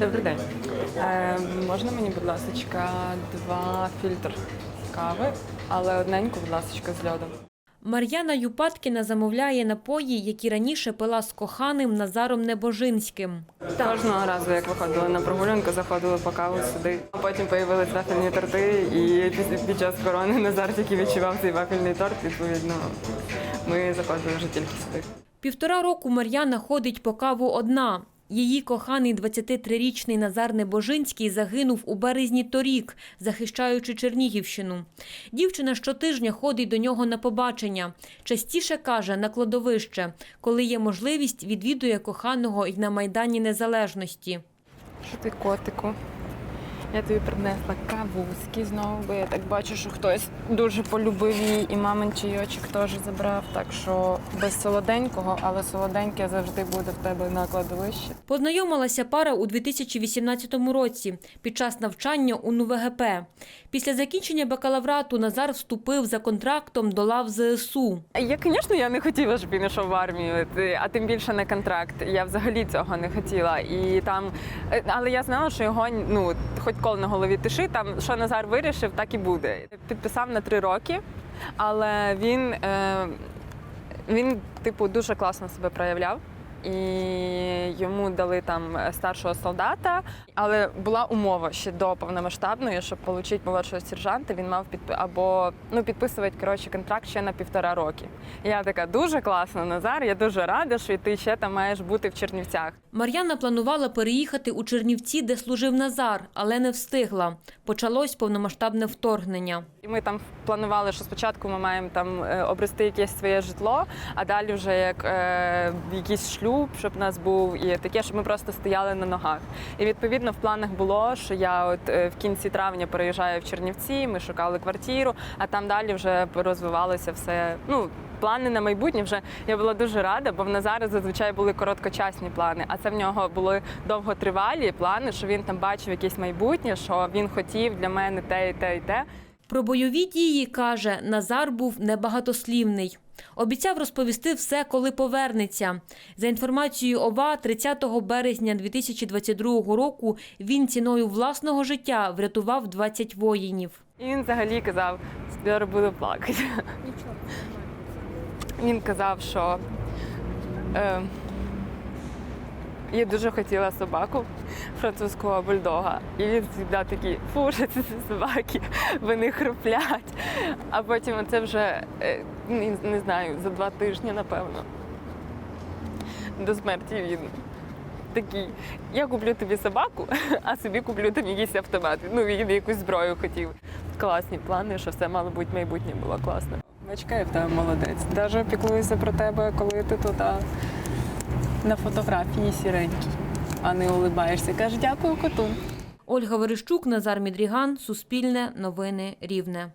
Добрий день. Е, можна мені, будь ласка, два фільтр кави, але одненьку, будь ласка, з льодом. Мар'яна Юпаткіна замовляє напої, які раніше пила з коханим Назаром Небожинським. Кожного разу, як виходили на прогулянку, заходили по каву сюди. А Потім появились вафельні торти, і під час корони Назар тільки відчував цей вафельний торт. Відповідно, ми заходили вже тільки сюди. Півтора року Мар'яна ходить по каву одна. Її коханий 23-річний Назар Небожинський загинув у березні торік, захищаючи Чернігівщину. Дівчина щотижня ходить до нього на побачення. Частіше каже на кладовище. Коли є можливість, відвідує коханого й на Майдані Незалежності. Ти, котику? Я тобі принесла кавуськи знову, бо я так бачу, що хтось дуже полюбив її, і мамин чайочок теж забрав. Так що без солоденького, але солоденьке завжди буде в тебе на кладовищі. Познайомилася пара у 2018 році під час навчання у НУВГП. Після закінчення бакалаврату Назар вступив за контрактом до лав ЗСУ. Я, звісно, я не хотіла, щоб він йшов в армію, ти- а тим більше на контракт. Я взагалі цього не хотіла. І там, е, але я знала, що його ну хоч кол на голові тиши, там що Назар вирішив, так і буде. Підписав на три роки, але він, е, він типу, дуже класно себе проявляв. І йому дали там старшого солдата, але була умова ще до повномасштабної, щоб отримати молодшого сержанта, він мав підпи- або ну підписувати коротше контракт ще на півтора роки. І я така дуже класно, Назар. Я дуже рада, що ти ще там маєш бути в Чернівцях. Мар'яна планувала переїхати у Чернівці, де служив Назар, але не встигла. Почалось повномасштабне вторгнення. І ми там планували, що спочатку ми маємо там е, обрести якесь своє житло, а далі вже як е, якийсь шлюб, щоб у нас був і таке, щоб ми просто стояли на ногах. І відповідно в планах було, що я от е, в кінці травня переїжджаю в Чернівці, ми шукали квартиру, а там далі вже розвивалося все. Ну, плани на майбутнє вже я була дуже рада, бо в Назари зазвичай були короткочасні плани, а це в нього були довготривалі плани, що він там бачив якесь майбутнє, що він хотів для мене те і те і те. Про бойові дії, каже, Назар був небагатослівний. Обіцяв розповісти все, коли повернеться. За інформацією ОВА, 30 березня 2022 року він ціною власного життя врятував 20 воїнів. І він взагалі казав, скоро буду плакати. Він казав, що е, я дуже хотіла собаку французького бульдога. І він завжди такий, фу, що це собаки, вони хруплять. А потім це вже е, не, не знаю, за два тижні, напевно. До смерті він такий. Я куплю тобі собаку, а собі куплю там якийсь автомат. Ну, він якусь зброю хотів. Класні плани, що все мало бути майбутнє було класно. Бачка, я в тебе молодець. Даже піклуюся про тебе, коли ти тут на фотографії сіренький, а не улибаєшся. Каже, дякую коту. Ольга Верещук, Назар Мідріган, Суспільне, Новини Рівне.